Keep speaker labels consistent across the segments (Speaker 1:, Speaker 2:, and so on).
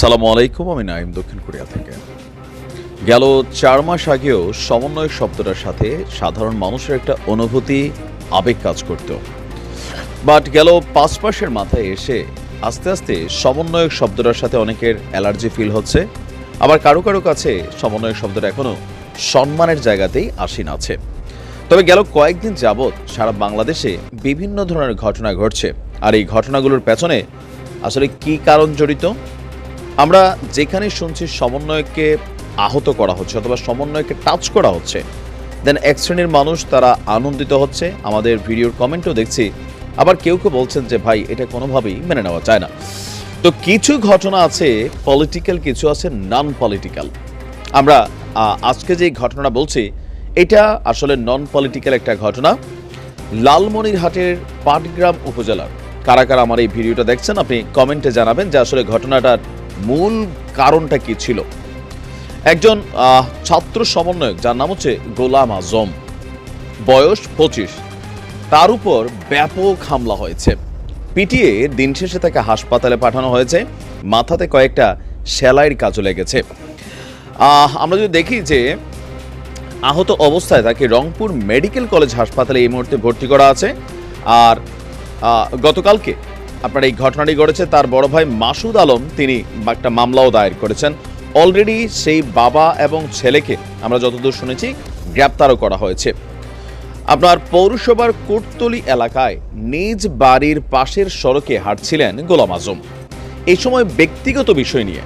Speaker 1: সালামু আলাইকুম, আমি নাইম দক্ষিণ কোরিয়া থেকে। গেল চার মাস আগেও সমন্বয় শব্দটার সাথে সাধারণ মানুষের একটা অনুভূতি, আবেগ কাজ করত। বাট গেল পাঁচ মাসের মাথায় এসে আস্তে আস্তে সমন্বয়ক শব্দটার সাথে অনেকের অ্যালার্জি ফিল হচ্ছে। আবার কারও কারও কাছে সমন্বয়ক শব্দটা এখনও সম্মানের জায়গাতেই আসীন আছে। তবে গেল কয়েকদিন যাবৎ সারা বাংলাদেশে বিভিন্ন ধরনের ঘটনা ঘটছে। আর এই ঘটনাগুলোর পেছনে আসলে কি কারণ জড়িত? আমরা যেখানে শুনছি সমন্বয়কে আহত করা হচ্ছে অথবা সমন্বয়কে টাচ করা হচ্ছে দেন এক শ্রেণির মানুষ তারা আনন্দিত হচ্ছে, আমাদের ভিডিওর কমেন্টও দেখছি। আবার কেউ কেউ বলছেন যে, ভাই, এটা কোনোভাবেই মেনে নেওয়া যায় না। তো কিছু ঘটনা আছে পলিটিক্যাল কিছু আছে নন পলিটিক্যাল আমরা আজকে যে ঘটনাটা বলছি, এটা আসলে নন পলিটিক্যাল একটা ঘটনা। লালমনিরহাটের পাটগ্রাম উপজেলার। কারা কারা আমার এই ভিডিওটা দেখছেন, আপনি কমেন্টে জানাবেন যে আসলে ঘটনাটার মূল কারণটা কি ছিল? একজন ছাত্র সমন্বয়ক যার নাম হচ্ছে গোলাম আজম। বয়স পঁচিশ। তার উপর ব্যাপক হামলা হয়েছে। পিটিয়ে দিন শেষে তাকে হাসপাতালে পাঠানো হয়েছে। মাথাতে কয়েকটা সেলাইয়ের কাজও লেগেছে। আমরা যদি দেখি যে আহত অবস্থায় তাকে রংপুর মেডিকেল কলেজ হাসপাতালে এই মুহূর্তে ভর্তি করা আছে। আর গতকালকে আপনার এই ঘটনাটি ঘটেছে, তার বড় ভাই মাসুদ আলম, তিনি একটা মামলাও দায়ের করেছেন। অলরেডি সেই বাবা এবং ছেলেকে আমরা যতদূর শুনেছি, গ্রেপ্তারও করা হয়েছে। আপনার পৌরসভার কোটতলি এলাকায় নিজ বাড়ির পাশের সড়কে হাঁটছিলেন গোলাম আজম। এই সময় ব্যক্তিগত বিষয় নিয়ে।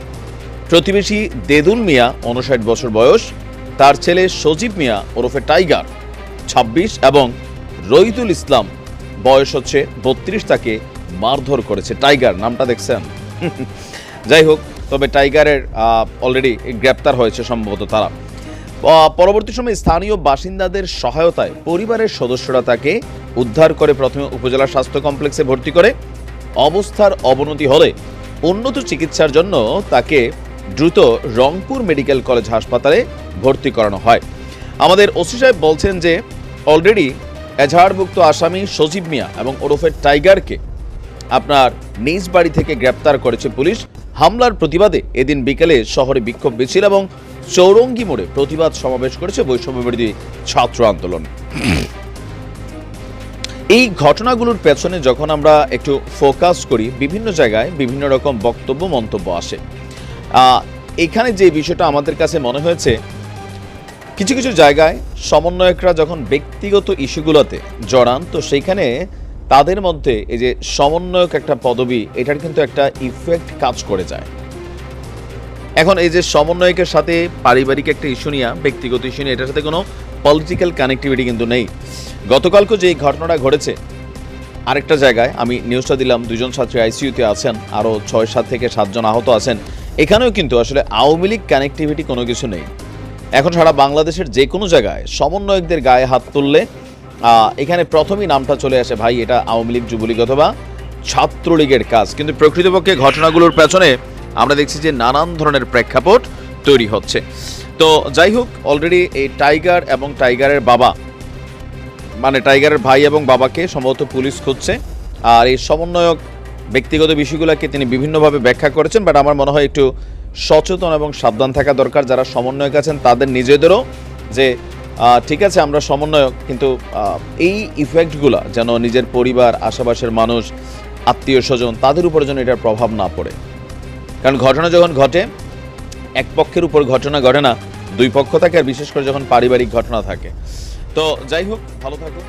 Speaker 1: প্রতিবেশী দেদুল মিয়া উনষাট বছর বয়স, তার ছেলে সজীব মিয়া ওরফে টাইগার ২৬ এবং রহিদুল ইসলাম, বয়স হচ্ছে বত্রিশ, তাকে মারধর করেছে। টাইগার, নামটা দেখছেন? যাই হোক, তবে টাইগারের অলরেডি গ্রেপ্তার হয়েছে সম্ভবত তারা। পরবর্তী সময়ে স্থানীয় বাসিন্দাদের সহায়তায় পরিবারের সদস্যরা তাকে উদ্ধার করে প্রথমে উপজেলা স্বাস্থ্য কমপ্লেক্সে ভর্তি করে অবস্থার অবনতি হলে উন্নত চিকিৎসার জন্য তাকে দ্রুত রংপুর মেডিকেল কলেজ হাসপাতালে ভর্তি করানো হয়। আমাদের ওসি সাহেব বলছেন যে অলরেডি এজাহারভুক্ত আসামি সজীব মিয়া এবং ওরফের টাইগারকে আপনার নিজ বাড়ি থেকে গ্রেপ্তার করেছে পুলিশ। হামলার প্রতিবাদে এদিন বিকেলে শহরে বিক্ষোভ মিছিল এবং চৌরঙ্গি মোড়ে প্রতিবাদ সমাবেশ করেছে বৈষম্য বিরোধী ছাত্র আন্দোলন। এই ঘটনাগুলোর পেছনে যখন আমরা একটু ফোকাস করি, বিভিন্ন জায়গায় বিভিন্ন রকম বক্তব্য, মন্তব্য আসে। এখানে যে বিষয়টা আমাদের কাছে মনে হয়েছে, কিছু কিছু জায়গায় সমন্বয়করা যখন ব্যক্তিগত ইস্যুগুলোতে জড়ান, তো সেইখানে তাদের মধ্যে এই যে সমন্বয়ক একটা পদবি, এটার কিন্তু একটা ইফেক্ট কাজ করে যায়। এখন এই যে সমন্বয়কের সাথে পারিবারিক একটা ইস্যু নিয়ে, ব্যক্তিগত ইস্যু নিয়ে, এটার সাথে কোনো পলিটিক্যাল কানেক্টিভিটি কিন্তু নেই। গতকালকে যে ঘটনাটা ঘটেছে, আরেকটা জায়গায় আমি নিউজটা দিলাম, দুজন ছাত্রী আইসিইউতে আছেন, আরও ছয় সাত থেকে সাতজন আহত আছেন। এখানেও কিন্তু আসলে আওয়ামী লীগ কানেক্টিভিটি কোনো কিছু নেই। এখন সারা বাংলাদেশের যে কোনো জায়গায় সমন্বয়কদের গায়ে হাত তুললে এখানে প্রথমেই নামটা চলে আসে ভাই, এটা আওয়ামী লীগ, যুবলীগ অথবা ছাত্রলীগের কাজ। কিন্তু প্রকৃতপক্ষে ঘটনাগুলোর পেছনে আমরা দেখছি যে নানান ধরনের প্রেক্ষাপট তৈরি হচ্ছে। তো যাই হোক অলরেডি এই টাইগার এবং টাইগারের বাবা মানে টাইগারের ভাই এবং বাবাকে সম্ভবত পুলিশ খুঁজছে। আর এই সমন্বয়ক ব্যক্তিগত বিষয়গুলোকে তিনি বিভিন্নভাবে ব্যাখ্যা করেছেন বাট আমার মনে হয় একটু সচেতন এবং সাবধান থাকা দরকার। যারা সমন্বয়ক আছেন, তাদের নিজেদেরও যে ঠিক আছে, আমরা সমন্বয়ক, কিন্তু এই ইফেক্টগুলো যেন নিজের পরিবার, আশেপাশের মানুষ, আত্মীয় স্বজন, তাদের উপর যেন এটার প্রভাব না পড়ে। কারণ ঘটনা যখন ঘটে, এক পক্ষের উপর ঘটনা ঘটে না, দুই পক্ষ থাকে আর বিশেষ করে যখন পারিবারিক ঘটনা থাকে। তো যাই হোক, ভালো থাকুন